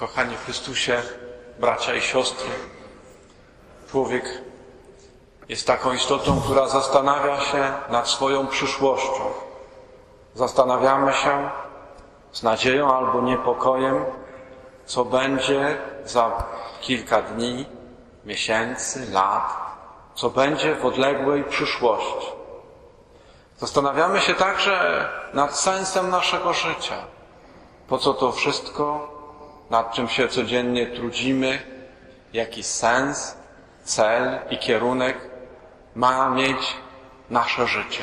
Kochani Chrystusie, bracia i siostry, człowiek jest taką istotą, która zastanawia się nad swoją przyszłością. Zastanawiamy się z nadzieją albo niepokojem, co będzie za kilka dni, miesięcy, lat, co będzie w odległej przyszłości. Zastanawiamy się także nad sensem naszego życia. Po co to wszystko, nad czym się codziennie trudzimy, jaki sens, cel i kierunek ma mieć nasze życie.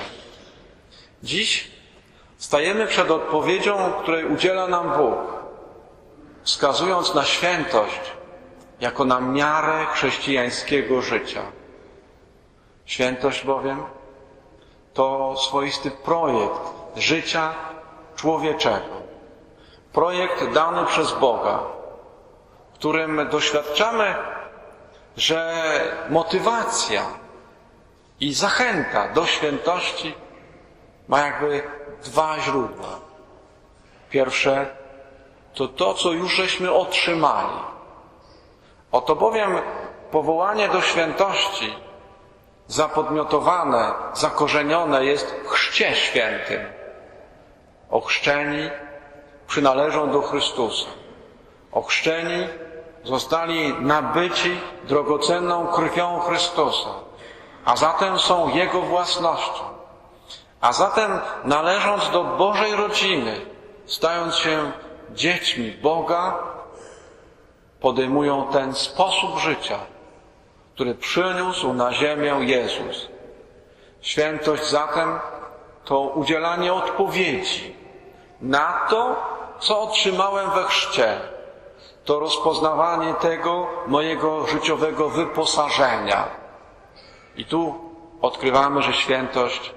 Dziś stajemy przed odpowiedzią, której udziela nam Bóg, wskazując na świętość jako na miarę chrześcijańskiego życia. Świętość bowiem to swoisty projekt życia człowieczego. Projekt dany przez Boga, w którym doświadczamy, że motywacja i zachęta do świętości ma jakby dwa źródła. Pierwsze to to, co już żeśmy otrzymali. Oto bowiem powołanie do świętości zapodmiotowane, zakorzenione jest w chrzcie świętym. Ochrzczeni przynależą do Chrystusa. Ochrzczeni zostali nabyci drogocenną krwią Chrystusa, a zatem są Jego własnością. A zatem należąc do Bożej rodziny, stając się dziećmi Boga, podejmują ten sposób życia, który przyniósł na ziemię Jezus. Świętość zatem to udzielanie odpowiedzi na to, co otrzymałem we chrzcie. To rozpoznawanie tego mojego życiowego wyposażenia. I tu odkrywamy, że świętość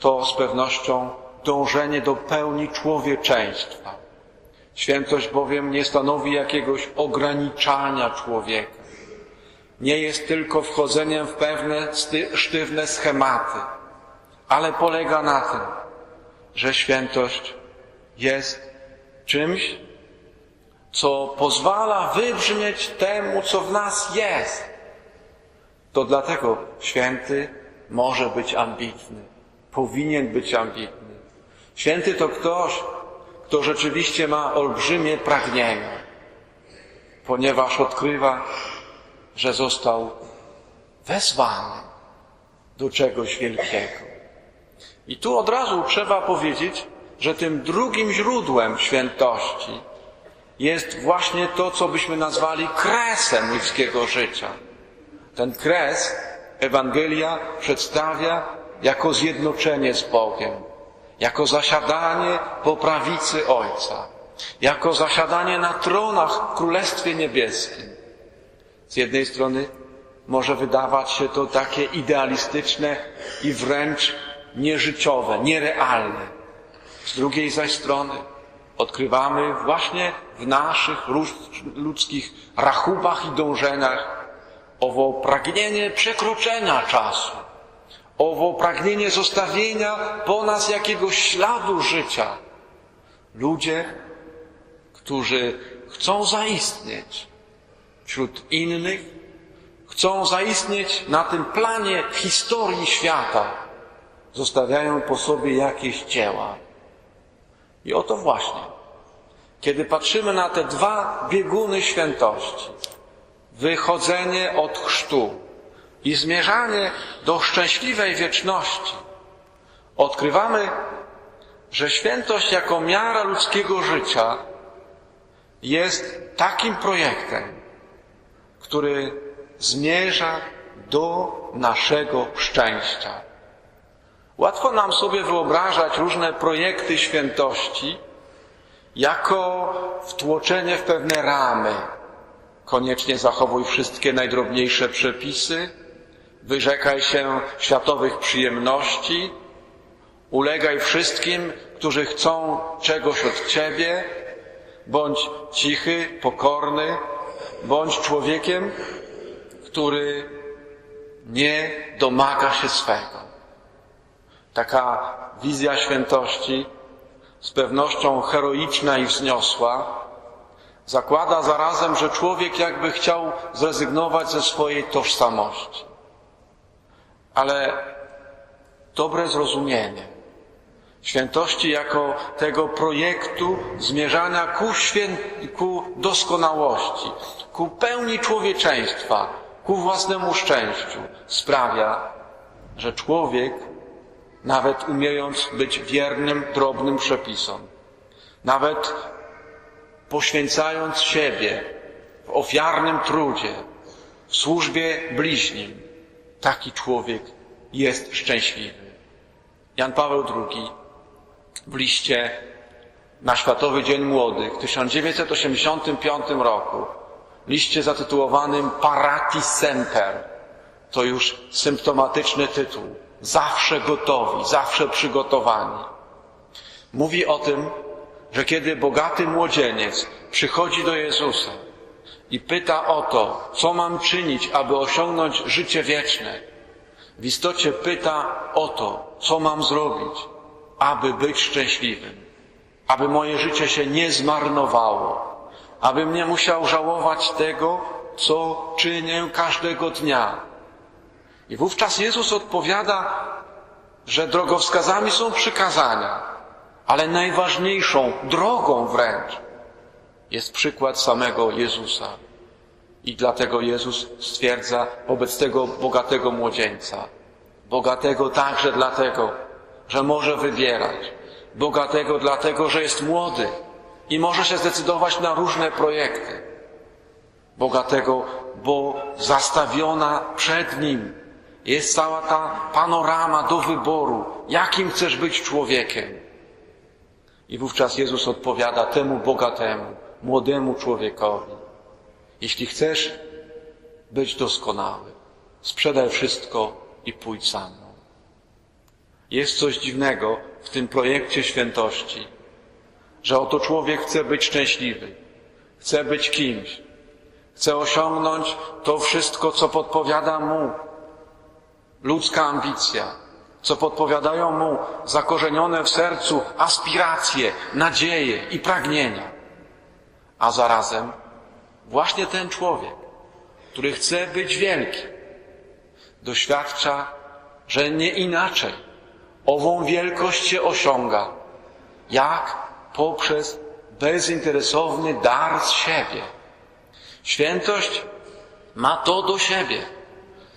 to z pewnością dążenie do pełni człowieczeństwa. Świętość bowiem nie stanowi jakiegoś ograniczania człowieka. Nie jest tylko wchodzeniem w pewne sztywne schematy, ale polega na tym, że świętość jest czymś, co pozwala wybrzmieć temu, co w nas jest. To dlatego święty może być ambitny, powinien być ambitny. Święty to ktoś, kto rzeczywiście ma olbrzymie pragnienia, ponieważ odkrywa, że został wezwany do czegoś wielkiego. I tu od razu trzeba powiedzieć, że tym drugim źródłem świętości jest właśnie to, co byśmy nazwali kresem ludzkiego życia. Ten kres Ewangelia przedstawia jako zjednoczenie z Bogiem, jako zasiadanie po prawicy Ojca, jako zasiadanie na tronach w Królestwie Niebieskim. Z jednej strony może wydawać się to takie idealistyczne i wręcz nieżyciowe, nierealne. Z drugiej zaś strony odkrywamy właśnie w naszych ludzkich rachubach i dążeniach owo pragnienie przekroczenia czasu, owo pragnienie zostawienia po nas jakiegoś śladu życia. Ludzie, którzy chcą zaistnieć wśród innych, chcą zaistnieć na tym planie historii świata, zostawiają po sobie jakieś dzieła. I oto właśnie, kiedy patrzymy na te dwa bieguny świętości, wychodzenie od chrztu i zmierzanie do szczęśliwej wieczności, odkrywamy, że świętość jako miara ludzkiego życia jest takim projektem, który zmierza do naszego szczęścia. Łatwo nam sobie wyobrażać różne projekty świętości jako wtłoczenie w pewne ramy. Koniecznie zachowuj wszystkie najdrobniejsze przepisy, wyrzekaj się światowych przyjemności, ulegaj wszystkim, którzy chcą czegoś od ciebie, bądź cichy, pokorny, bądź człowiekiem, który nie domaga się swego. Taka wizja świętości, z pewnością heroiczna i wzniosła, zakłada zarazem, że człowiek jakby chciał zrezygnować ze swojej tożsamości. Ale dobre zrozumienie świętości jako tego projektu zmierzania ku, świę... ku doskonałości, ku pełni człowieczeństwa, ku własnemu szczęściu sprawia, że człowiek, nawet umiejąc być wiernym drobnym przepisom, nawet poświęcając siebie w ofiarnym trudzie, w służbie bliźnim, taki człowiek jest szczęśliwy. Jan Paweł II w liście na Światowy Dzień Młodych w 1985 roku, liście zatytułowanym Paratis Semper, to już symptomatyczny tytuł, zawsze gotowi, zawsze przygotowani. Mówi o tym, że kiedy bogaty młodzieniec przychodzi do Jezusa i pyta o to, co mam czynić, aby osiągnąć życie wieczne, w istocie pyta o to, co mam zrobić, aby być szczęśliwym, aby moje życie się nie zmarnowało, abym nie musiał żałować tego, co czynię każdego dnia. I wówczas Jezus odpowiada, że drogowskazami są przykazania, ale najważniejszą drogą wręcz jest przykład samego Jezusa. I dlatego Jezus stwierdza wobec tego bogatego młodzieńca, bogatego także dlatego, że może wybierać, bogatego dlatego, że jest młody i może się zdecydować na różne projekty, bogatego, bo zastawiona przed nim jest cała ta panorama do wyboru, jakim chcesz być człowiekiem. I wówczas Jezus odpowiada temu bogatemu, młodemu człowiekowi. Jeśli chcesz być doskonały, sprzedaj wszystko i pójdź za mną. Jest coś dziwnego w tym projekcie świętości, że oto człowiek chce być szczęśliwy, chce być kimś, chce osiągnąć to wszystko, co podpowiada mu ludzka ambicja, co podpowiadają mu zakorzenione w sercu aspiracje, nadzieje i pragnienia. A zarazem właśnie ten człowiek, który chce być wielki, doświadcza, że nie inaczej ową wielkość się osiąga, jak poprzez bezinteresowny dar z siebie. Świętość ma to do siebie,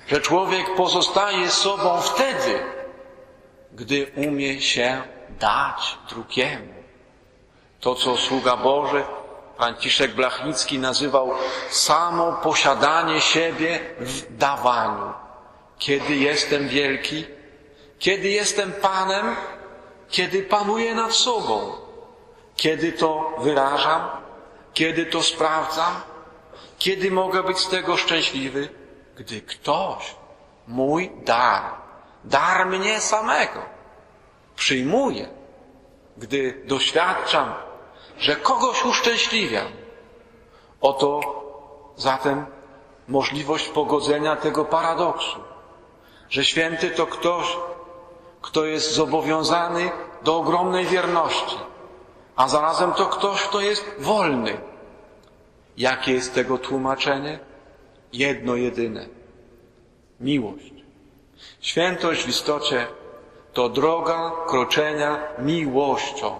że człowiek pozostaje sobą wtedy, gdy umie się dać drugiemu. To, co sługa Boży Franciszek Blachnicki nazywał samo posiadanie siebie w dawaniu. Kiedy jestem wielki, kiedy jestem Panem, kiedy panuję nad sobą, kiedy to wyrażam, kiedy to sprawdzam, kiedy mogę być z tego szczęśliwy, gdy ktoś mój dar, dar mnie samego, przyjmuje, gdy doświadczam, że kogoś uszczęśliwiam. Oto zatem możliwość pogodzenia tego paradoksu, że święty to ktoś, kto jest zobowiązany do ogromnej wierności, a zarazem to ktoś, kto jest wolny. Jakie jest tego tłumaczenie? Jedno jedyne. Miłość. Świętość w istocie to droga kroczenia miłością.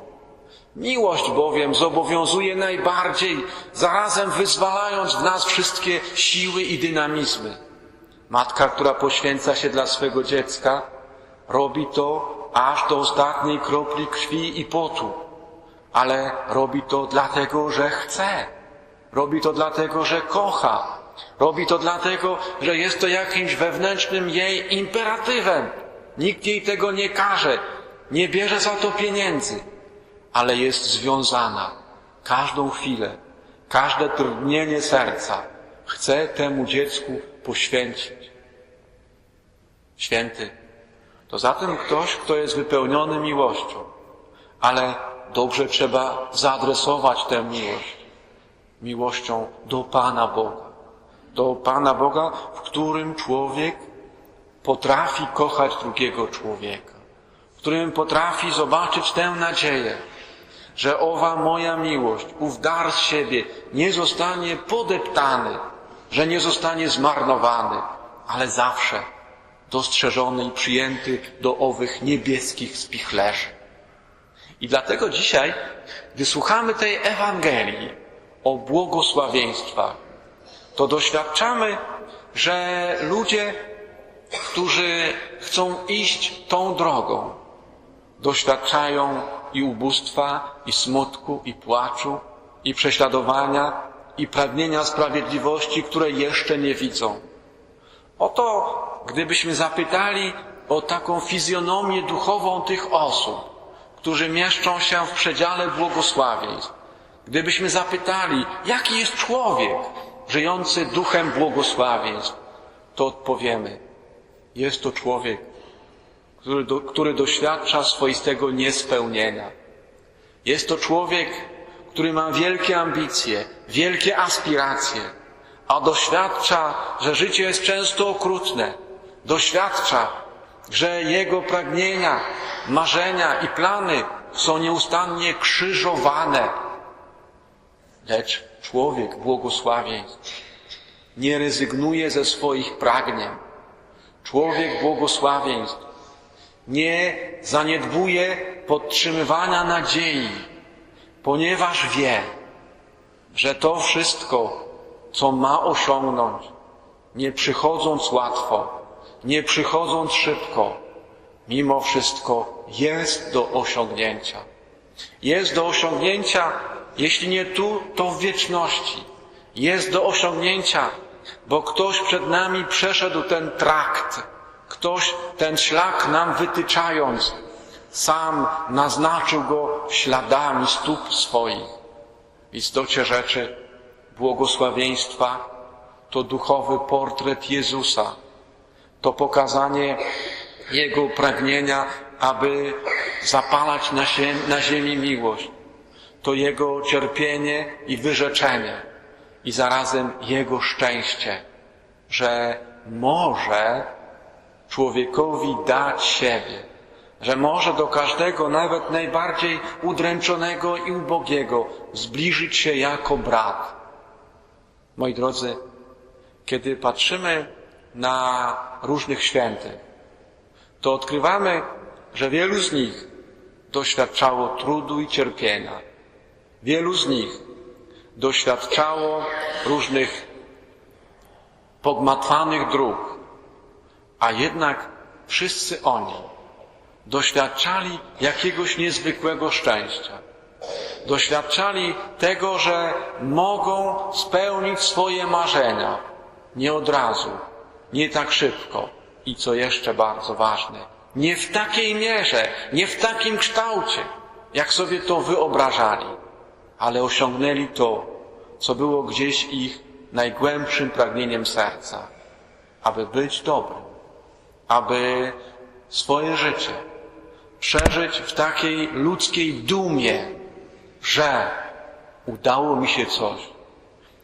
Miłość bowiem zobowiązuje najbardziej, zarazem wyzwalając w nas wszystkie siły i dynamizmy. Matka, która poświęca się dla swego dziecka, robi to aż do ostatniej kropli krwi i potu, ale robi to dlatego, że chce. Robi to dlatego, że kocha. Robi to dlatego, że jest to jakimś wewnętrznym jej imperatywem. Nikt jej tego nie każe, nie bierze za to pieniędzy, ale jest związana każdą chwilę, każde drgnienie serca chce temu dziecku poświęcić. Święty to zatem ktoś, kto jest wypełniony miłością, ale dobrze trzeba zaadresować tę miłość. Miłością do Pana Boga. Do Pana Boga, w którym człowiek potrafi kochać drugiego człowieka, w którym potrafi zobaczyć tę nadzieję, że owa moja miłość, ów dar z siebie nie zostanie podeptany, że nie zostanie zmarnowany, ale zawsze dostrzeżony i przyjęty do owych niebieskich spichlerzy. I dlatego dzisiaj, gdy słuchamy tej Ewangelii o błogosławieństwach, to doświadczamy, że ludzie, którzy chcą iść tą drogą, doświadczają i ubóstwa, i smutku, i płaczu, i prześladowania, i pragnienia sprawiedliwości, które jeszcze nie widzą. Oto, gdybyśmy zapytali o taką fizjonomię duchową tych osób, którzy mieszczą się w przedziale błogosławieństw, gdybyśmy zapytali, jaki jest człowiek żyjący duchem błogosławieństw, to odpowiemy, jest to człowiek, który, do, który doświadcza swoistego niespełnienia. Jest to człowiek, który ma wielkie ambicje, wielkie aspiracje, a doświadcza, że życie jest często okrutne. Doświadcza, że jego pragnienia, marzenia i plany są nieustannie krzyżowane. Lecz człowiek błogosławieństw nie rezygnuje ze swoich pragnień. Człowiek błogosławieństw nie zaniedbuje podtrzymywania nadziei, ponieważ wie, że to wszystko, co ma osiągnąć, nie przychodząc łatwo, nie przychodząc szybko, mimo wszystko jest do osiągnięcia. Jest do osiągnięcia, jeśli nie tu, to w wieczności. Jest do osiągnięcia, bo ktoś przed nami przeszedł ten trakt, ktoś ten szlak nam wytyczając, sam naznaczył go śladami stóp swoich. W istocie rzeczy błogosławieństwa to duchowy portret Jezusa, to pokazanie Jego pragnienia, aby zapalać na, na ziemi miłość. To Jego cierpienie i wyrzeczenie i zarazem Jego szczęście, że może człowiekowi dać siebie, że może do każdego, nawet najbardziej udręczonego i ubogiego, zbliżyć się jako brat. Moi drodzy, kiedy patrzymy na różnych świętych, to odkrywamy, że wielu z nich doświadczało trudu i cierpienia. Wielu z nich doświadczało różnych pogmatwanych dróg, a jednak wszyscy oni doświadczali jakiegoś niezwykłego szczęścia. Doświadczali tego, że mogą spełnić swoje marzenia nie od razu, nie tak szybko i co jeszcze bardzo ważne, nie w takiej mierze, nie w takim kształcie, jak sobie to wyobrażali, ale osiągnęli to, co było gdzieś ich najgłębszym pragnieniem serca, aby być dobrym, aby swoje życie przeżyć w takiej ludzkiej dumie, że udało mi się coś.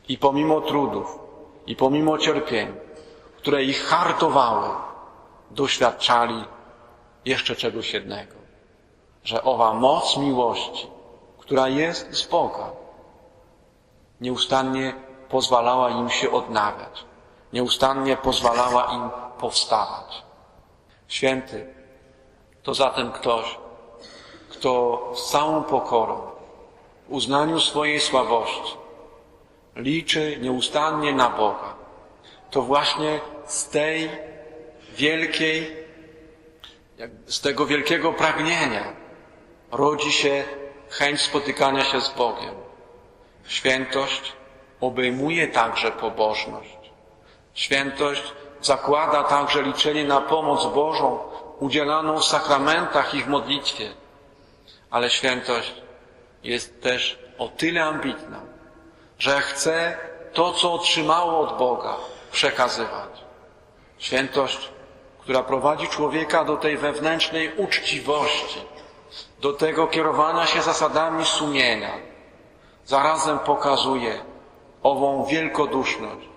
I pomimo trudów, i pomimo cierpień, które ich hartowały, doświadczali jeszcze czegoś jednego, że owa moc miłości, która jest z Boga, nieustannie pozwalała im się odnawiać, nieustannie pozwalała im powstawać. Święty to zatem ktoś, kto z całą pokorą, w uznaniu swojej słabości, liczy nieustannie na Boga. To właśnie z tej wielkiej, z tego wielkiego pragnienia rodzi się chęć spotykania się z Bogiem. Świętość obejmuje także pobożność. Świętość zakłada także liczenie na pomoc Bożą udzielaną w sakramentach i w modlitwie. Ale świętość jest też o tyle ambitna, że chce to, co otrzymało od Boga, przekazywać. Świętość, która prowadzi człowieka do tej wewnętrznej uczciwości, do tego kierowania się zasadami sumienia, zarazem pokazuje ową wielkoduszność,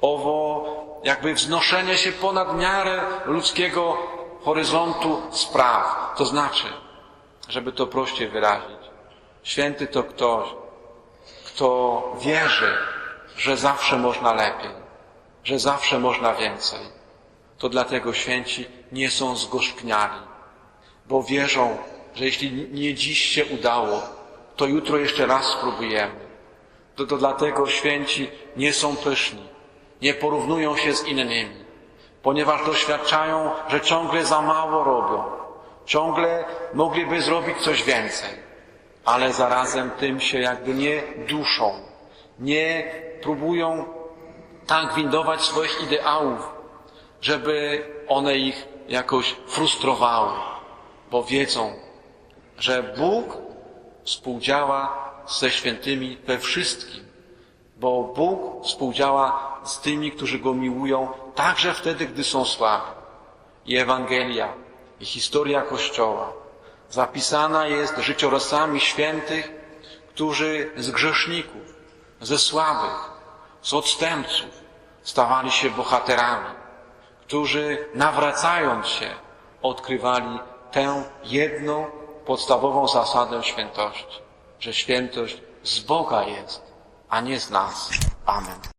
owo jakby wznoszenie się ponad miarę ludzkiego horyzontu spraw. To znaczy, żeby to prościej wyrazić, Święty to ktoś, kto wierzy, że zawsze można lepiej, że zawsze można więcej. To dlatego święci nie są zgorzkniali, bo wierzą, że jeśli nie dziś się udało, to jutro jeszcze raz spróbujemy. To, to dlatego święci nie są pyszni, nie porównują się z innymi, ponieważ doświadczają, że ciągle za mało robią, ciągle mogliby zrobić coś więcej, ale zarazem tym się jakby nie duszą, nie próbują tak windować swoich ideałów, żeby one ich jakoś frustrowały, bo wiedzą, że Bóg współdziała ze świętymi we wszystkim, bo Bóg współdziała z tymi, którzy Go miłują, także wtedy, gdy są słabi. I Ewangelia, i historia Kościoła zapisana jest życiorysami świętych, którzy z grzeszników, ze słabych, z odstępców stawali się bohaterami, którzy nawracając się odkrywali tę jedną podstawową zasadę świętości, że świętość z Boga jest, a nie z nas. Amen.